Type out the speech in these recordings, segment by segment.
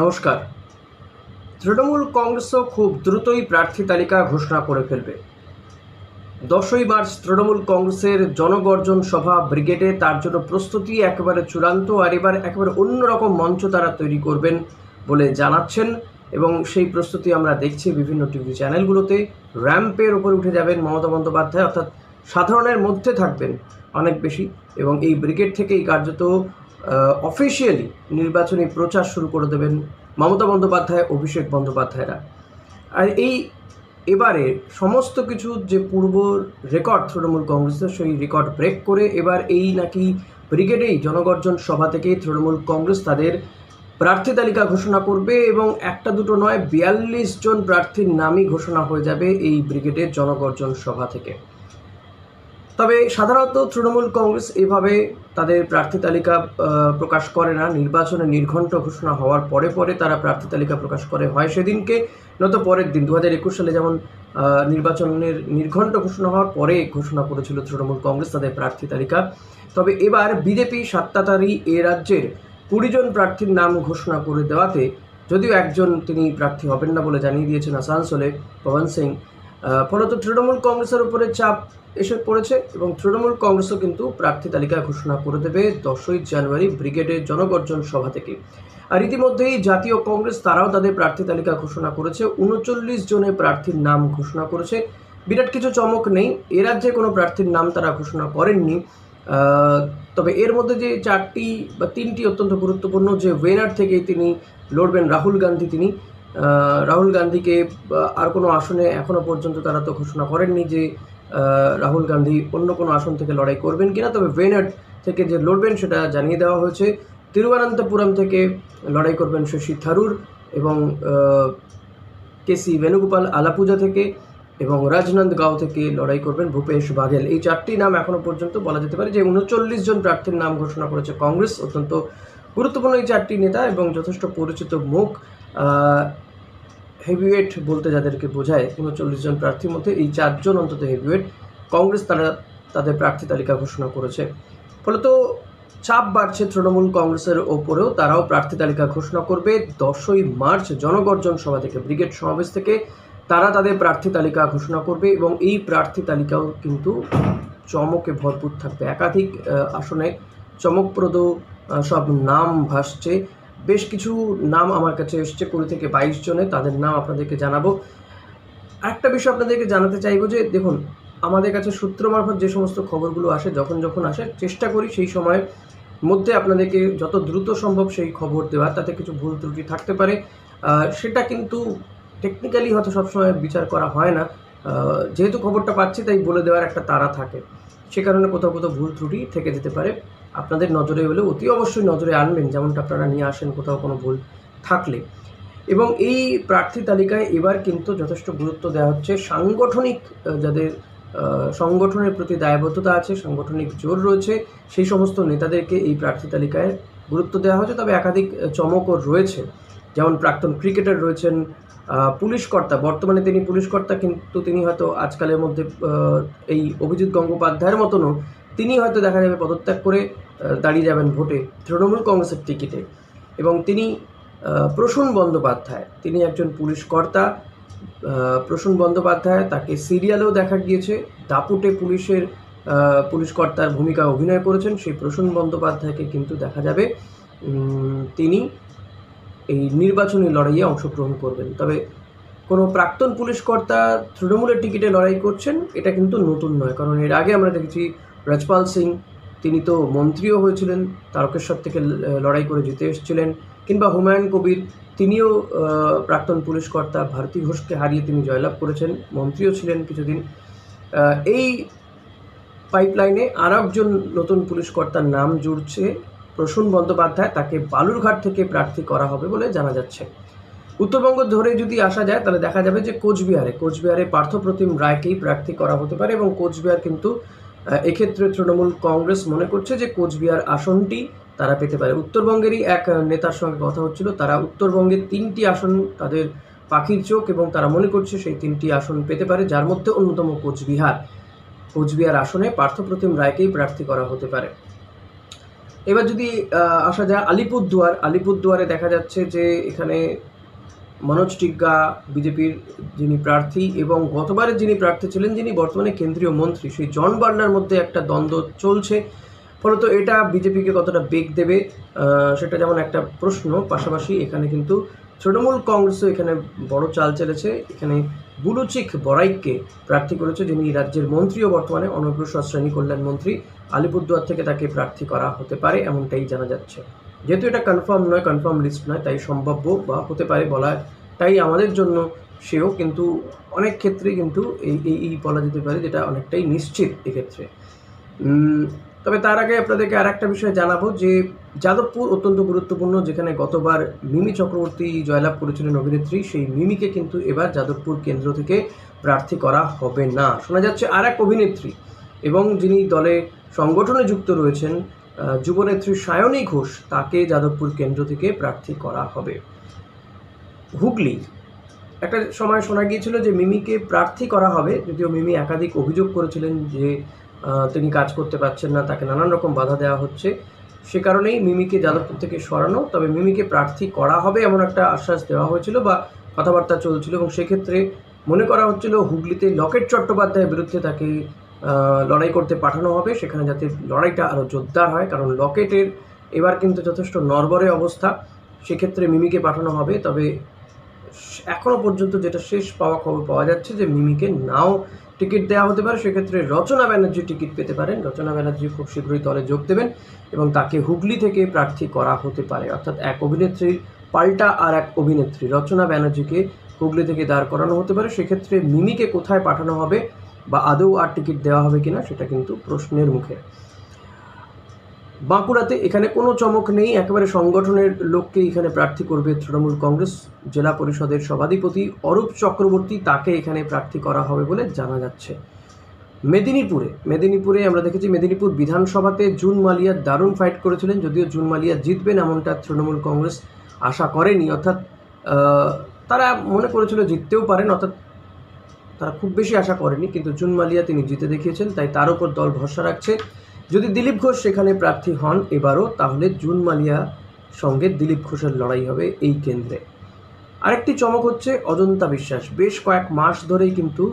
নমস্কার। তৃণমূল কংগ্রেসও খুব দ্রুতই প্রার্থী তালিকা ঘোষণা করে ফেলবে। দশই মার্চ তৃণমূল কংগ্রেসের জনগর্জন সভা ব্রিগেডে তার জন্য প্রস্তুতি একেবারে চূড়ান্ত আর এবার একেবারে অন্যরকম মঞ্চ তারা তৈরি করবেন বলে জানাচ্ছেন এবং সেই প্রস্তুতি আমরা দেখছি বিভিন্ন টিভি চ্যানেলগুলোতে। র্যাম্পের উপরে উঠে যাবেন মমতা বন্দ্যোপাধ্যায়, অর্থাৎ সাধারণের মধ্যে থাকবেন অনেক বেশি এবং এই ব্রিগেড থেকেই কার্যত অফিসিয়ালি নির্বাচনী প্রচার শুরু করে দেবেন মমতা বন্দ্যোপাধ্যায়, অভিষেক বন্দ্যোপাধ্যায়রা। আর এই এবারে সমস্ত কিছু যে পূর্ব রেকর্ড তৃণমূল কংগ্রেসের সেই রেকর্ড ব্রেক করে এবার এই নাকি ব্রিগেডেই জনগর্জন সভা থেকে তৃণমূল কংগ্রেস তাদের প্রার্থী তালিকা ঘোষণা করবে এবং একটা দুটো নয়, বিয়াল্লিশ জন প্রার্থীর নামই ঘোষণা হয়ে যাবে এই ব্রিগেডের জনগর্জন সভা থেকে। তবে সাধারণত তৃণমূল কংগ্রেস এভাবে তাদের প্রার্থী তালিকা প্রকাশ করে না। নির্বাচনে নির্ঘণ্ট ঘোষণা হওয়ার পরে পরে তারা প্রার্থী তালিকা প্রকাশ করে। হয় সেদিনকে নয়তো পরের দিন। দু হাজার একুশ সালে যেমন নির্বাচনের নির্ঘণ্ট ঘোষণা হওয়ার পরে ঘোষণা করেছিল তৃণমূল কংগ্রেস তাদের প্রার্থী তালিকা। তবে এবার বিজেপি সাতটাতারি এ রাজ্যের কুড়ি জন প্রার্থীর নাম ঘোষণা করে দেওয়াতে, যদিও একজন তিনি প্রার্থী হবেন না বলে জানিয়ে দিয়েছেন আসানসোলে, পবন সিং ফলত তৃণমূল কংগ্রেসের উপরে চাপ এসে পড়েছে এবং তৃণমূল কংগ্রেসও কিন্তু প্রার্থী তালিকা ঘোষণা করে দেবে দশই জানুয়ারি ব্রিগেডের জনগর্জন সভা থেকে। আর ইতিমধ্যেই জাতীয় কংগ্রেস তারাও তাদের প্রার্থী তালিকা ঘোষণা করেছে। উনচল্লিশ জনের প্রার্থীর নাম ঘোষণা করেছে। বিরাট কিছু চমক নেই। এ রাজ্যে কোনো প্রার্থীর নাম তারা ঘোষণা করেননি। তবে এর মধ্যে যে চারটি বা তিনটি অত্যন্ত গুরুত্বপূর্ণ যে ওয়েনার থেকে তিনি লড়বেন রাহুল গান্ধী তিনি রাহুল গান্ধীকে আর কোনো আসনে এখনও পর্যন্ত তারা তো ঘোষণা করেননি যে রাহুল গান্ধী অন্য কোনো আসন থেকে লড়াই করবেন কিনা। তবে ওয়েনার থেকে যে লড়বেন সেটা জানিয়ে দেওয়া হয়েছে। তিরুবনন্তপুরম থেকে লড়াই করবেন শশী থারুর এবং আহ, কেসি বেণুগোপাল আলাপুজা থেকে এবং রাজনন্দগাঁও থেকে লড়াই করবেন ভূপেশ বাঘেল। এই চারটি নাম এখনও পর্যন্ত বলা যেতে পারে যে উনচল্লিশ জন প্রার্থীর নাম ঘোষণা করেছে কংগ্রেস অত্যন্ত গুরুত্বপূর্ণ এই চারটি নেতা এবং যথেষ্ট পরিচিত মুখ। হেভিওয়েট বলতে যাদেরকে বোঝায়, উনচল্লিশ জন প্রার্থীর মধ্যে এই চারজন অন্তত হেভিওয়েট কংগ্রেস তারা তাদের প্রার্থী তালিকা ঘোষণা করেছে। ফলত চাপ বাড়ছে তৃণমূল কংগ্রেসের ওপরেও, তারাও প্রার্থী তালিকা ঘোষণা করবে। দশই মার্চ জনগর্জন সভা থেকে, ব্রিগেড সমাবেশ থেকে তারা তাদের প্রার্থী তালিকা ঘোষণা করবে এবং এই প্রার্থী তালিকাও কিন্তু চমকে ভরপুর থাকবে। একাধিক আসনে চমকপ্রদ সব নাম ভাসছে। বেশ কিছু নাম আমার কাছে এসছে কুড়ি থেকে বাইশ জনে তাদের নাম আপনাদেরকে জানাব। আরেকটা বিষয় আপনাদেরকে জানাতে চাইব যে, দেখুন, আমাদের কাছে সূত্র মারফত যে সমস্ত খবরগুলো আসে, যখন যখন আসে, চেষ্টা করি সেই সময় মধ্যে আপনাদেরকে যত দ্রুত সম্ভব সেই খবর দেওয়ার, তাতে কিছু ভুল ত্রুটি থাকতে পারে। সেটা কিন্তু টেকনিক্যালি হয়তো সবসময় বিচার করা হয় না। যেহেতু খবরটা পাচ্ছি, তাই বলে দেওয়ার একটা তাড়া থাকে। সে কারণে কোথাও কোথাও ভুল ত্রুটি থেকে যেতে পারে। আপনাদের নজরে হলে অতি অবশ্যই নজরে আনবেন, যেমনটা আপনারা নিয়ে আসেন, কোথাও কোনো ভুল থাকলে। এবং এই প্রার্থী তালিকায় এবার কিন্তু যথেষ্ট গুরুত্ব দেওয়া হচ্ছে। সাংগঠনিক যাদের সংগঠনের প্রতি দায়বদ্ধতা আছে, সাংগঠনিক জোর রয়েছে, সেই সমস্ত নেতাদেরকে এই প্রার্থী তালিকায় গুরুত্ব দেওয়া হচ্ছে। তবে একাধিক চমকও রয়েছে। যেমন প্রাক্তন ক্রিকেটার রয়েছেন পুলিশ কর্তা, বর্তমানে তিনি পুলিশ কর্তা, কিন্তু তিনি হয়তো আজকালের মধ্যে এই অভিজিৎ গঙ্গোপাধ্যায়ের মতনও তিনি হয়তো দেখা যাবে পদত্যাগ করে দাঁড়িয়ে যাবেন ভোটে তৃণমূল কংগ্রেসের টিকিটে। এবং তিনি প্রসূন বন্দ্যোপাধ্যায়, তিনি একজন পুলিশ কর্তা প্রসূন বন্দ্যোপাধ্যায় তাকে সিরিয়ালেও দেখা গিয়েছে, দাপুটে পুলিশের পুলিশ কর্তার ভূমিকা অভিনয় করেছেন, সেই প্রসূন বন্দ্যোপাধ্যায়কে কিন্তু দেখা যাবে। তিনি এই নির্বাচনী লড়াইয়ে অংশগ্রহণ করবেন। তবে কোনো প্রাক্তন পুলিশ কর্তা তৃণমূলের টিকিটে লড়াই করছেন, এটা কিন্তু নতুন নয়, কারণ এর আগে আমরা দেখেছি রাজপাল সিং, তিনি তো মন্ত্রীও হয়েছিলেন, তারকেশ্বর থেকে লড়াই করে জিতে এসেছিলেন, কিংবা হুমায়ুন কবির, তিনিও প্রাক্তন পুলিশ কর্তা ভারতী ঘোষকে হারিয়ে তিনি জয়লাভ করেছেন, মন্ত্রীও ছিলেন কিছুদিন। এই পাইপলাইনে আর একজন নতুন পুলিশ কর্তার নাম জুড়ছে, প্রসূন বন্দ্যোপাধ্যায়, তাকে বালুরঘাট থেকে প্রার্থী করা হবে বলে জানা যাচ্ছে। উত্তরবঙ্গ ধরে যদি আসা যায়, তাহলে দেখা যাবে যে কোচবিহারে কোচবিহারে পার্থপ্রতিম রায়কেই প্রার্থী করা হতে পারে এবং কোচবিহার কিন্তু এক্ষেত্রে তৃণমূল কংগ্রেস মনে করছে যে কোচবিহার আসনটি তারা পেতে পারে। উত্তরবঙ্গেরই এক নেতার সঙ্গে কথা হচ্ছিল, তারা উত্তরবঙ্গের তিনটি আসন তাদের পাখির চোখ এবং তারা মনে করছে সেই তিনটি আসন পেতে পারে, যার মধ্যে অন্যতম কোচবিহার। কোচবিহার আসনে পার্থপ্রতিম রায়কেই প্রার্থী করা হতে পারে। এবার যদি আসা যায় আলিপুরদুয়ার। আলিপুরদুয়ারে দেখা যাচ্ছে যে এখানে মনোজ টিগ্গা, বিজেপির যিনি প্রার্থী এবং গতবারের যিনি প্রার্থী ছিলেন, যিনি বর্তমানে কেন্দ্রীয় মন্ত্রী, সেই জন বার্লার মধ্যে একটা দ্বন্দ্ব চলছে। ফলত এটা বিজেপিকে কতটা বেগ দেবে সেটা যেমন একটা প্রশ্ন, পাশাপাশি এখানে কিন্তু তৃণমূল কংগ্রেসও এখানে বড় চাল চেলেছে। এখানে বুলুচিক বড়াইককে প্রার্থী করেছে, যিনি রাজ্যের মন্ত্রীও বর্তমানে, অনগ্রসর শ্রেণি কল্যাণ মন্ত্রী। আলিপুরদুয়ার থেকে তাকে প্রার্থী করা হতে পারে, এমনটাই জানা যাচ্ছে। যেহেতু এটা কনফার্ম নয় কনফার্ম লিস্ট নয়, তাই সম্ভাব্য বা হতে পারে বলা তাই আমাদের জন্য সেও কিন্তু অনেক ক্ষেত্রে কিন্তু এই এই বলা যেতে পারে যেটা অনেকটাই নিশ্চিত এক্ষেত্রে। তবে তার আগে আপনাদেরকে আর একটা বিষয় জানাব যে যাদবপুর অত্যন্ত গুরুত্বপূর্ণ, যেখানে গতবার মিমি চক্রবর্তী জয়লাভ করেছিলেন অভিনেত্রী, সেই মিমিকে কিন্তু এবার যাদবপুর কেন্দ্র থেকে প্রার্থী করা হবে না। শোনা যাচ্ছে আর এক অভিনেত্রী এবং যিনি দলে সংগঠনে যুক্ত রয়েছেন যুবনেত্রী সায়নী ঘোষ তাকে যাদবপুর কেন্দ্র থেকে প্রার্থী করা হবে। হুগলি একটা সময় শোনা গিয়েছিল যে মিমিকে প্রার্থী করা হবে, যদিও মিমি একাধিক অভিযোগ করেছিলেন যে তিনি কাজ করতে পারছেন না, তাকে নানান রকম বাধা দেওয়া হচ্ছে। সে কারণেই মিমিকে যাদবপুর থেকে সরানো, তবে মিমিকে প্রার্থী করা হবে এমন একটা আশ্বাস দেওয়া হয়েছিল বা কথাবার্তা চলছিল এবং সেক্ষেত্রে মনে করা হচ্ছিল হুগলিতে লকেট চট্টোপাধ্যায়ের বিরুদ্ধে তাকে লড়াই করতে পাঠানো হবে। সেখানে যাতে লড়াইটা আরও জোরদার হয়, কারণ লকেটের এবার কিন্তু যথেষ্ট নরবরে অবস্থা। সেক্ষেত্রে মিমিকে পাঠানো হবে, তবে এখনও পর্যন্ত যেটা শেষ পাওয়া খবর পাওয়া যাচ্ছে যে মিমিকে নাও টিকিট দেওয়া হতে পারে। সেক্ষেত্রে রচনা ব্যানার্জি টিকিট পেতে পারেন। রচনা ব্যানার্জি খুব শীঘ্রই দলে যোগ দেবেন এবং তাকে হুগলি থেকে প্রার্থী করা হতে পারে। অর্থাৎ এক অভিনেত্রীর পাল্টা আর এক অভিনেত্রী। রচনা ব্যানার্জিকে হুগলি থেকে দাঁড় করানো হতে পারে। সেক্ষেত্রে মিমিকে কোথায় পাঠানো হবে বা আদৌ আর টিকিট দেওয়া হবে কিনা সেটা কিন্তু প্রশ্নের মুখে। বাঁকুড়াতে এখানে কোনো চমক নেই। একেবারে সংগঠনের লোককে এখানে প্রার্থী করবে তৃণমূল কংগ্রেস। জেলা পরিষদের সভাধিপতি অরূপ চক্রবর্তী তাকে এখানে প্রার্থী করা হবে বলে জানা যাচ্ছে। মেদিনীপুরে মেদিনীপুরে আমরা দেখেছি মেদিনীপুর বিধানসভাতে জুন মালিয়া দারুণ ফাইট করেছিলেন, যদিও জুন মালিয়া জিতবেন এমনটা তৃণমূল কংগ্রেস আশা করেনি। অর্থাৎ তারা মনে করেছিল জিততেও পারেন, অর্থাৎ তারা খুব বেশি আশা করেনি, কিন্তু জুন মালিয়া তিনি জিতে দেখিয়েছেন, তাই তার উপর দল ভরসা রাখছে। যদি দিলীপ ঘোষ সেখানে প্রার্থী হন এবারও, তাহলে জুন মালিয়া সঙ্গে দিলীপ ঘোষের লড়াই হবে এই কেন্দ্রে। আরেকটি চমক হচ্ছে অজন্তা বিশ্বাস। বেশ কয়েক মাস ধরেই কিন্তু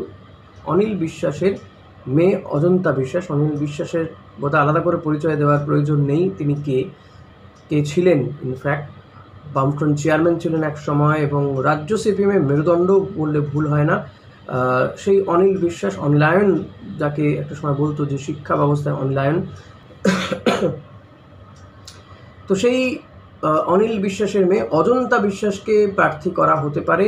অনিল বিশ্বাসের মেয়ে অজন্তা বিশ্বাস, অনিল বিশ্বাসের বোধহয় আলাদা করে পরিচয় দেওয়ার প্রয়োজন নেই। তিনি কে? কে ছিলেন? ইনফ্যাক্ট বামফ্রন্ট চেয়ারম্যান ছিলেন এক সময় এবং রাজ্য সিপিএমে মেরুদণ্ড বললে ভুল হয় না। সেই অনিল বিশ্বাস অনলায়ন যাকে একটা সময় বলতো যে শিক্ষা ব্যবস্থায় অনলায়ন তো সেই অনিল বিশ্বাসের মেয়ে অজন্তা বিশ্বাসকে প্রার্থী করা হতে পারে।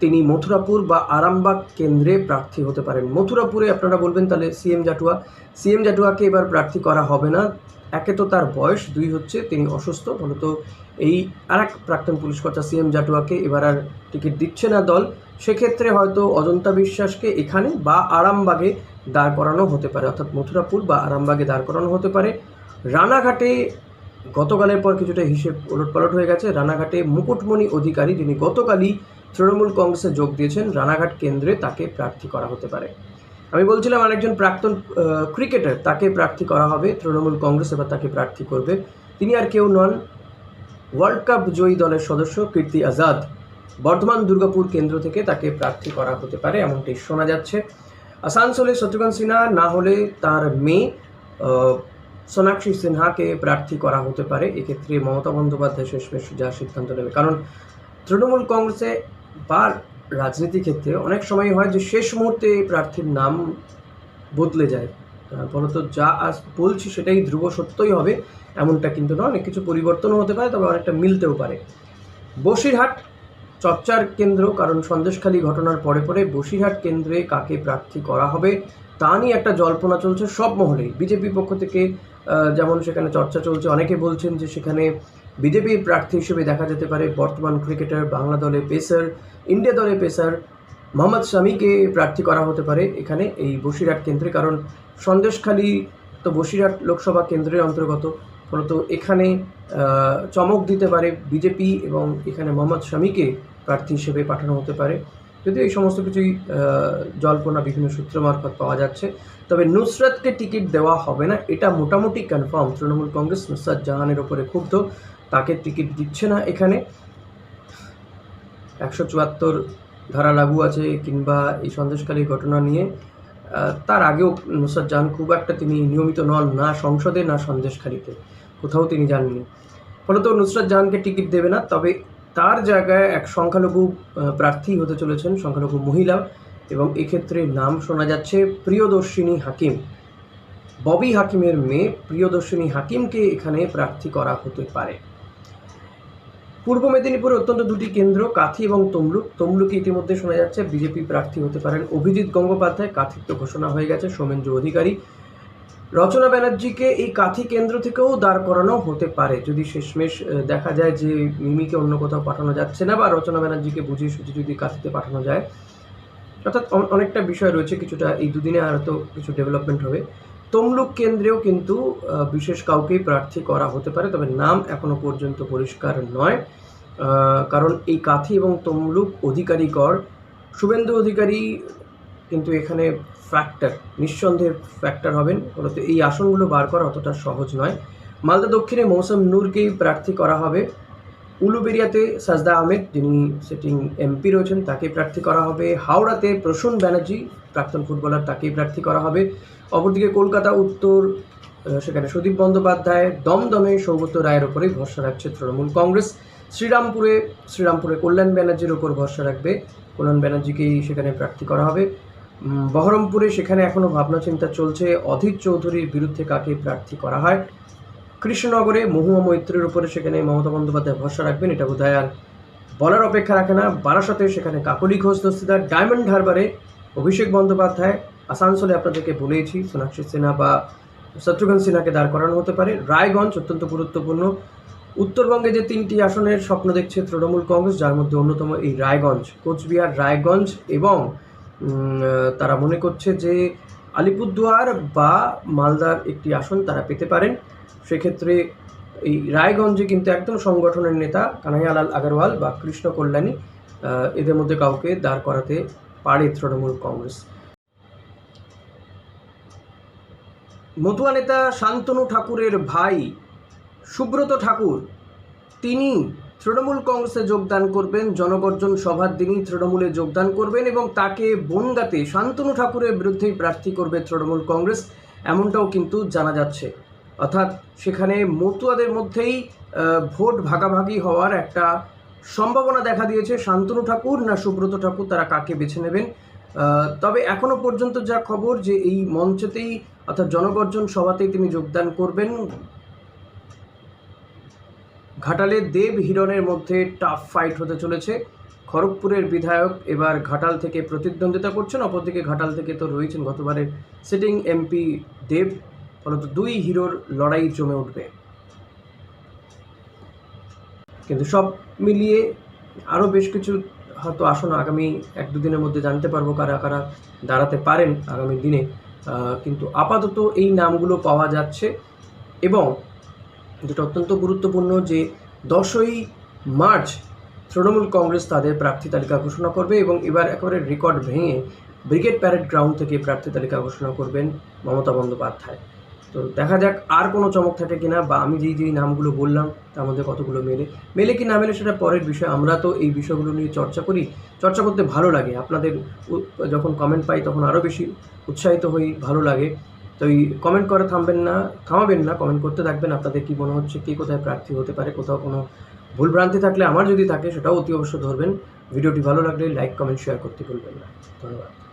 তিনি মথুরাপুর বা আরামবাগ কেন্দ্রে প্রার্থী হতে পারেন। মথুরাপুরে আপনারা বলবেন তাহলে সিএম জাটুয়া। সিএম জাটুয়াকে এবার প্রার্থী করা হবে না। একে তো তার বয়স, দুই হচ্ছে তিনি অসুস্থ, মূলত এই আর এক প্রাক্তন পুলিশ কর্তা সিএম জাটুয়াকে এবার আর টিকিট দিচ্ছে না দল। সেক্ষেত্রে হয়তো অজন্তা বিশ্বাসকে এখানে বা আরামবাগে দাঁড় করানো হতে পারে, অর্থাৎ মথুরাপুর বা আরামবাগে দাঁড় করানো হতে পারে। রানাঘাটে গতকালের পর কিছুটা হিসেব ওলটপালট হয়ে গেছে। রানাঘাটে মুকুটমণি অধিকারী, যিনি গতকালই তৃণমূল কংগ্রেসে যোগ দিয়েছেন, রানাঘাট কেন্দ্রে তাকে প্রার্থী করা হতে পারে। আমি বলছিলাম আরেকজন প্রাক্তন ক্রিকেটার তাকে প্রার্থী করা হবে, তৃণমূল কংগ্রেস এবার তাকে প্রার্থী করবে। তিনি আর কেউ নন। ওয়ার্ল্ড কাপ জয়ী দলের সদস্য কীর্তি আজাদ। বর্ধমান দুর্গাপুর কেন্দ্র থেকে তাকে প্রার্থী করা হতে পারে এমনটি শোনা যাচ্ছে। আসানসোলে শত্রুঘ্ন সিনহা না হলে তার মেয়ে সোনাক্ষী সিনহাকে প্রার্থী করা হতে পারে। এক্ষেত্রে মমতা বন্দ্যোপাধ্যায় শেষমেশ যা সিদ্ধান্ত নেবে। কারণ তৃণমূল কংগ্রেসে বা রাজনীতি ক্ষেত্রে অনেক সময় হয় যে শেষ মুহূর্তে প্রার্থীর নাম বদলে যায়। ফলত যা আজ বলছি সেটাই ধ্রুব সত্যই হবে, এমনটা কিন্তু না অনেক কিছু পরিবর্তনও হতে পারে, তবে অনেকটা মিলতেও পারে। বসিরহাট চর্চার কেন্দ্র, কারণ সন্দেশখালী ঘটনার পরে পরে বসিরহাট কেন্দ্রে কাকে প্রার্থী করা হবে, তা নিয়ে একটা জল্পনা চলছে সব মহলেই। বিজেপি পক্ষ থেকে যেমন সেখানে চর্চা চলছে, অনেকে বলছেন যে সেখানে বিজেপির প্রার্থী হিসেবে দেখা যেতে পারে বর্তমান ক্রিকেটার বাংলা দলে পেসার ইন্ডিয়া দলে পেসার মোহাম্মদ শামিকে প্রার্থী করা হতে পারে এখানে এই বসিরহাট কেন্দ্রে, কারণ সন্দেশখালী তো বসিরহাট লোকসভা কেন্দ্রের অন্তর্গত। ফলত এখানে চমক দিতে পারে বিজেপি এবং এখানে মোহাম্মদ শামিকে প্রার্থী হিসেবে পাঠানো হতে পারে। যদিও এই সমস্ত কিছুই জল্পনা বিভিন্ন সূত্র মারফত পাওয়া যাচ্ছে। তবে নুসরাতকে টিকিট দেওয়া হবে না, এটা মোটামুটি কনফার্ম তৃণমূল কংগ্রেস নুসরাত জাহানের ওপরে ক্ষুব্ধ, তাকে টিকিট দিচ্ছে না এখানে। একশো চুয়াত্তর ধারা লাগু আছে কিংবা এই সন্দেশকালী ঘটনা নিয়ে তার আগেও নুসরাত জাহান খুব একটা তিনি নিয়মিত নন, না সংসদে, না সন্দেশখালীতে। কোথাও তিনি যাননি। ফলত নুসরাত জাহানকে টিকিট দেবে না, তবে তার জায়গায় এক সংখ্যালঘু প্রার্থী হতে চলেছেন, সংখ্যালঘু মহিলা এবং এক্ষেত্রে নাম শোনা যাচ্ছে প্রিয়দর্শিনী হাকিম। ববি হাকিমের মেয়ে প্রিয়দর্শিনী হাকিমকে এখানে প্রার্থী করা হতে পারে। পূর্ব মেদিনীপুরে অত্যন্ত দুটি কেন্দ্র, কাথি এবং তমলুক। তমলুকে ইতিমধ্যে শোনা যাচ্ছে বিজেপি প্রার্থী হতে পারেন অভিজিৎ গঙ্গোপাধ্যায়। কাথির তো ঘোষণা হয়ে গেছে সোমেন্দ্র অধিকারী। রচনা ব্যানার্জিকে এই কাথি কেন্দ্র থেকেও দাঁড় করানো হতে পারে। যদি শেষমেশ দেখা যায় যে মিমিকে অন্য কোথাও পাঠানো যাচ্ছে না বা রচনা ব্যানার্জিকে বুঝিয়ে সুঝিয়ে যদি কাথিতে পাঠানো যায়, অর্থাৎ অনেকটা বিষয় রয়েছে কিছুটা। এই দুদিনে হয়তো কিছু ডেভেলপমেন্ট হবে। তমলুক কেন্দ্রেও কিন্তু বিশেষ কাউকেই প্রার্থী করা হতে পারে, তবে নাম এখনও পর্যন্ত পরিষ্কার নয়। কারণ এই কাথি এবং তমলুক অধিকারীগড় শুভেন্দু অধিকারী কিন্তু এখানে ফ্যাক্টর নিঃসন্দেহে ফ্যাক্টর হবেন। ফলত এই আসনগুলো বার করা অতটা সহজ নয়। মালদা দক্ষিণে মৌসুম নূরকেই প্রার্থী করা হবে। উলুবেরিয়াতে সাজদা আহমেদ, যিনি সিটিং এমপি রয়েছেন তাকে প্রার্থী করা হবে। হাওড়াতে প্রসূন ব্যানার্জি প্রাক্তন ফুটবলার তাকেই প্রার্থী করা হবে। অপরদিকে কলকাতা, উত্তর সেখানে সুদীপ বন্দ্যোপাধ্যায় দমদমে সৌগত রায়ের ওপরেই ভরসা রাখছে তৃণমূল কংগ্রেস। শ্রীরামপুরে শ্রীরামপুরে কল্যাণ ব্যানার্জির ওপর ভরসা রাখবে। কল্যাণ ব্যানার্জিকেই সেখানে প্রার্থী করা হবে। বহরমপুরে সেখানে এখনও ভাবনা চিন্তা চলছে। অধীর চৌধুরীর বিরুদ্ধে কাকে প্রার্থী করা হয়? কৃষ্ণনগরে মহুয়া মৈত্রের উপরে সেখানে মমতা বন্দ্যোপাধ্যায় ভরসা রাখবেন, এটা বোধহয় আর বলার অপেক্ষা রাখে না। বারাসাতে সেখানে কাকলি ঘোষ দস্তিদার। ডায়মন্ড হারবারে অভিষেক বন্দ্যোপাধ্যায়, আসানসোলে আপনাদেরকে বলেইছি, সোনাক্ষী সিনহা বা শত্রুঘ্ন সিনহাকে দাঁড় করানো হতে পারে। রায়গঞ্জ অত্যন্ত গুরুত্বপূর্ণ। উত্তরবঙ্গে যে তিনটি আসনের স্বপ্ন দেখছে তৃণমূল কংগ্রেস, যার মধ্যে অন্যতম এই রায়গঞ্জ। কোচবিহার, রায়গঞ্জ এবং তারা মনে করছে যে আলিপুরদুয়ার বা মালদার একটি আসন তারা পেতে পারেন। সেক্ষেত্রে এই রায়গঞ্জে কিন্তু একদম সংগঠনের নেতা কানাইয়ালাল আগরওয়াল বা কৃষ্ণ কল্যাণী এদের মধ্যে কাউকে দাঁড় করাতে পারে তৃণমূল কংগ্রেস। মতুয়া নেতা শান্তনু ঠাকুরের ভাই সুব্রত ঠাকুর, তিনি তৃণমূল কংগ্রেসে যোগদান করবেন, জনগর্জন সভার দিনই তৃণমূলে যোগদান করবেন এবং তাকে বনগাতে শান্তনু ঠাকুরের বিরুদ্ধেই প্রার্থী করবে তৃণমূল কংগ্রেস, এমনটাও কিন্তু জানা যাচ্ছে। অর্থাৎ সেখানে মতুয়াদের মধ্যেই ভোট ভাগাভাগি হওয়ার একটা সম্ভাবনা দেখা দিয়েছে, শান্তনু ঠাকুর না সুব্রত ঠাকুর, তারা কাকে বেছে নেবেন? তবে এখনও পর্যন্ত যা খবর যে এই মঞ্চেতেই অর্থাৎ জনগর্জন সভাতেই তিনি যোগদান করবেন। ঘাটালে দেব হিরণের মধ্যে টাফ ফাইট হতে চলেছে। খড়গপুরের বিধায়ক এবার ঘাটাল থেকে প্রতিদ্বন্দ্বিতা করছেন, অপরদিকে ঘাটাল থেকে তো রয়েছেন গতবারের সিটিং এমপি দেব, ফলত দুই হিরোর লড়াই জমে উঠবে। কিন্তু সব মিলিয়ে আরও বেশ কিছু হয়তো আসন আগামী এক দুদিনের মধ্যে জানতে পারব কারা কারা দাঁড়াতে পারেন আগামী দিনে। কিন্তু আপাতত এই নামগুলো পাওয়া যাচ্ছে এবং যেটা অত্যন্ত গুরুত্বপূর্ণ যে দশই মার্চ তৃণমূল কংগ্রেস তাদের প্রার্থী তালিকা ঘোষণা করবে এবং এবার একেবারে রেকর্ড ভেঙে ব্রিগেড প্যারেড গ্রাউন্ড থেকে প্রার্থী তালিকা ঘোষণা করবেন মমতা বন্দ্যোপাধ্যায়। তো দেখা যাক আর কোনো চমক থাকে কিনা বা আমি যেই যেই নামগুলো বললাম, তার মধ্যে কতগুলো মেলে। মেলে কি না মেলে সেটা পরের বিষয়। আমরা তো এই বিষয়গুলো নিয়ে চর্চা করি। চর্চা করতে ভালো লাগে। আপনাদের যখন কমেন্ট পাই তখন আরও বেশি উৎসাহিত হই, ভালো লাগে। তো এই কমেন্ট করে থামবেন না, থামাবেন না। কমেন্ট করতে থাকবেন। আপনাদের কি মনে হচ্ছে, কে কোথায় প্রার্থী হতে পারে, কোথাও কোনো ভুলভ্রান্তি থাকলে আমার যদি থাকে, সেটাও অতি অবশ্য ধরবেন। ভিডিওটি ভালো লাগলে লাইক কমেন্ট শেয়ার করতে ভুলবেন না। ধন্যবাদ।